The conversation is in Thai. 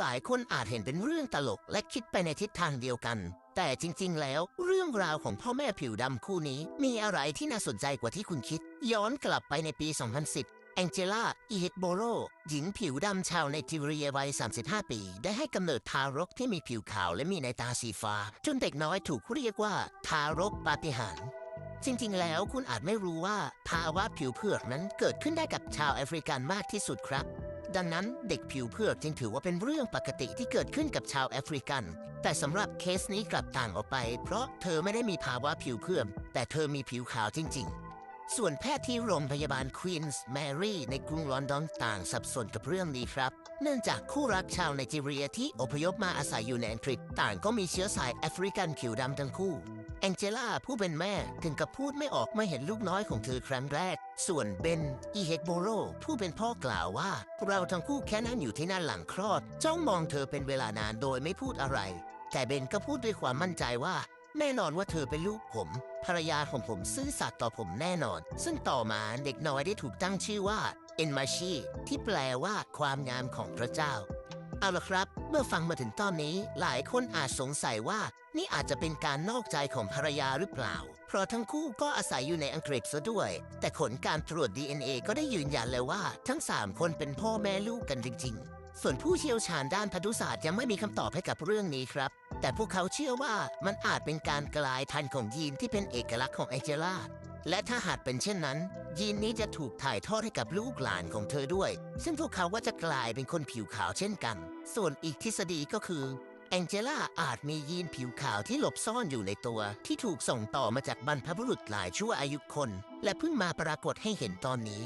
หลายคนอาจเห็นเป็นเรื่องตลกและคิดไปในทิศทางเดียวกัน แต่จริงๆ แล้วเรื่องราวของพ่อแม่ผิวดำคู่นี้ มีอะไรที่น่าสนใจกว่าที่คุณคิด ย้อนกลับไปในปี 2010แองเจล่า อีฮิตโบโร หญิงผิวดำชาวไนจีเรียวัย 35 ปี ได้ให้กำเนิดทารกที่มีผิวขาวและมีในตาสีฟ้า จนเด็กน้อยถูกเรียกว่า ทารกปาฏิหาริย์จริงๆ แล้วคุณอาจไม่รู้ว่า ภาวะผิวเผือกนั้นเกิดขึ้นได้กับชาวแอฟริกันมากที่สุดครับ ดังนั้นเด็กผิวเผือกจึงถือว่าเป็นเรื่องปกติที่เกิดขึ้นกับชาวแอฟริกัน แต่สำหรับเคสนี้กลับต่างออกไป เพราะเธอไม่ได้มีภาวะผิวเผือกแต่เธอมีผิวขาวจริง ๆ ส่วนแพทย์ที่โรงพยาบาลควีนส์แมรี่ในกรุงลอนดอนต่างสับสนกับเรื่องนี้ครับ เนื่องจากคู่รักชาวไนจีเรียที่อพยพมาอาศัยอยู่ในอังกฤษต่างก็มีเชื้อสายแอฟริกันผิวดำทั้งคู่แองเจล่าผู้เป็นแม่ถึงกับพูดไม่ออกเมื่อเห็นลูกน้อยของเธอครั้งแรก ส่วนเบนอีเฮกโบโรผู้เป็นพ่อกล่าวว่า เราทั้งคู่แค่นั่งอยู่ที่นั่นหลังคลอด จ้องมองเธอเป็นเวลานานโดยไม่พูดอะไร แต่เบนก็พูดด้วยความมั่นใจว่า แน่นอนว่าเธอเป็นลูกผม ภรรยาของผมซื่อสัตย์ต่อผมแน่นอน ซึ่งต่อมาเด็กน้อยได้ถูกตั้งชื่อว่าเอ็นมาชีที่แปลว่าความงามของพระเจ้า เอาละครับ เมื่อฟังมาถึงตอนนี้ หลายคนอาจสงสัยว่า นี่อาจจะเป็นการนอกใจของภรรยาหรือเปล่า เพราะทั้งคู่ก็อาศัยอยู่ในอังกฤษซะด้วย แต่ผลการตรวจ DNA ก็ได้ยืนยันเลยว่า ทั้ง 3 คนเป็นพ่อแม่ลูกกันจริง ๆส่วนผู้เชี่ยวชาญด้านพันธุศาสตร์ยังไม่มีคำตอบให้กับเรื่องนี้ครับ แต่พวกเขาเชื่อว่ามันอาจเป็นการกลายพันธุ์ของยีนที่เป็นเอกลักษณ์ของแองเจล่า และถ้าหากเป็นเช่นนั้น ยีนนี้จะถูกถ่ายทอดให้กับลูกหลานของเธอด้วย ซึ่งพวกเขาว่าจะกลายเป็นคนผิวขาวเช่นกัน ส่วนอีกทฤษฎีก็คือแองเจล่าอาจมียีนผิวขาวที่หลบซ่อนอยู่ในตัว ที่ถูกส่งต่อมาจากบรรพบุรุษหลายชั่วอายุคน และเพิ่งมาปรากฏให้เห็นตอนนี้